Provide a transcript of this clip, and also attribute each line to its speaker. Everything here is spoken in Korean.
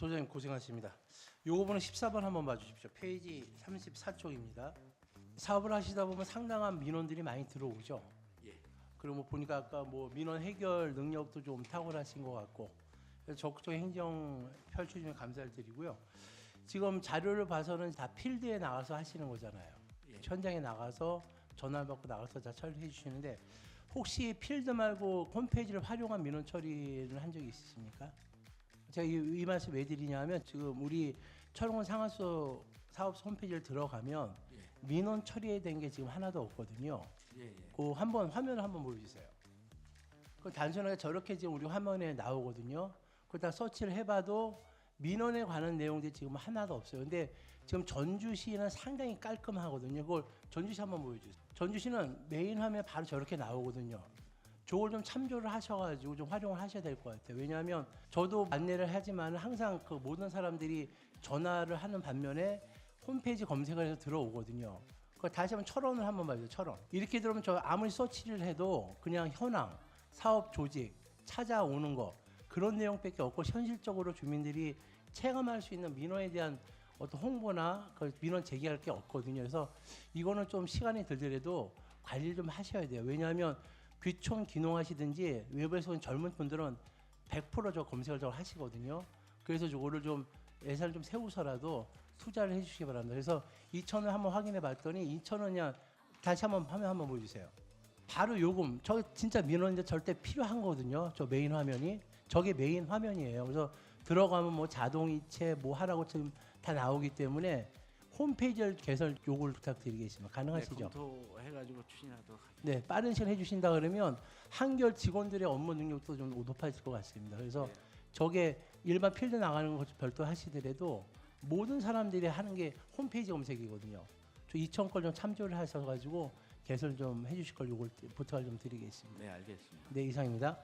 Speaker 1: 소장님 고생하십니다. 요 부분은 14번 한번 봐주십시오. 페이지 34쪽입니다. 사업을 하시다 보면 상당한 민원들이 많이 들어오죠.
Speaker 2: 예.
Speaker 1: 그리고 뭐 보니까 아까 뭐 민원 해결 능력도 좀 탁월하신 것 같고 적극적인 행정 펼쳐주면 감사를 드리고요. 지금 자료를 봐서는 다 필드에 나가서 하시는 거잖아요.
Speaker 2: 예.
Speaker 1: 현장에 나가서 전화를 받고 나가서 다 처리해 주시는데 혹시 필드 말고 홈페이지를 활용한 민원 처리를 한 적이 있으십니까? 제가 이, 이 말씀 왜 드리냐면 지금 우리 철원 상하수 사업소 홈페이지를 들어가면
Speaker 2: 예.
Speaker 1: 민원 처리에 된게 지금 하나도 없거든요.
Speaker 2: 예, 예.
Speaker 1: 그 한번 화면을 한번 보여주세요. 그 단순하게 저렇게 지금 우리 화면에 나오거든요. 그다 서치를 해봐도 민원에 관한 내용들이 지금 하나도 없어요. 근데 지금 전주시는 상당히 깔끔하거든요. 그걸 전주시 한번 보여주세요. 전주시는 메인 화면에 바로 저렇게 나오거든요. 저걸 좀 참조를 하셔가지고 좀 활용을 하셔야 될 것 같아요. 왜냐하면 저도 안내를 하지만 항상 그 모든 사람들이 전화를 하는 반면에 홈페이지 검색을 해서 들어오거든요. 그 다시 한번 철원을 한번 봐주세요. 철원. 이렇게 들으면 저 아무리 서치를 해도 그냥 현황, 사업 조직 찾아오는 거 그런 내용밖에 없고 현실적으로 주민들이 체감할 수 있는 민원에 대한 어떤 홍보나 그 민원 제기할 게 없거든요. 그래서 이거는 좀 시간이 들더라도 관리를 좀 하셔야 돼요. 왜냐하면 귀촌 기농하시든지 외부에서 온 젊은 분들은 100%저 검색을 저 하시거든요. 그래서 저거를 좀 예산을 좀 세우서라도 투자를 해주시기 바랍니다. 그래서 2천 원 한번 확인해 봤더니 2천 원이야 다시 한번 화면 한번 보여주세요. 바로 요금 저 진짜 민원인데 절대 필요한 거거든요. 저 메인 화면이 저게 메인 화면이에요. 그래서 들어가면 뭐 자동이체 뭐 하라고 지금 다 나오기 때문에 홈페이지를 개설 요구를 부탁드리겠습니다. 가능하시죠?
Speaker 2: 네, 검토해가지고 추진하도록 하겠습니다.
Speaker 1: 네, 빠른 시간 해주신다 그러면 한결 직원들의 업무 능력도 좀 높아질 것 같습니다. 그래서
Speaker 2: 네.
Speaker 1: 저게 일반 필드 나가는 것 별도 하시더라도 모든 사람들이 하는 게 홈페이지 검색이거든요. 저 2천 건좀 참조를 하셔가지고 개설 좀 해주실 걸 요걸 부탁을 좀 드리겠습니다.
Speaker 2: 네, 알겠습니다.
Speaker 1: 네, 이상입니다.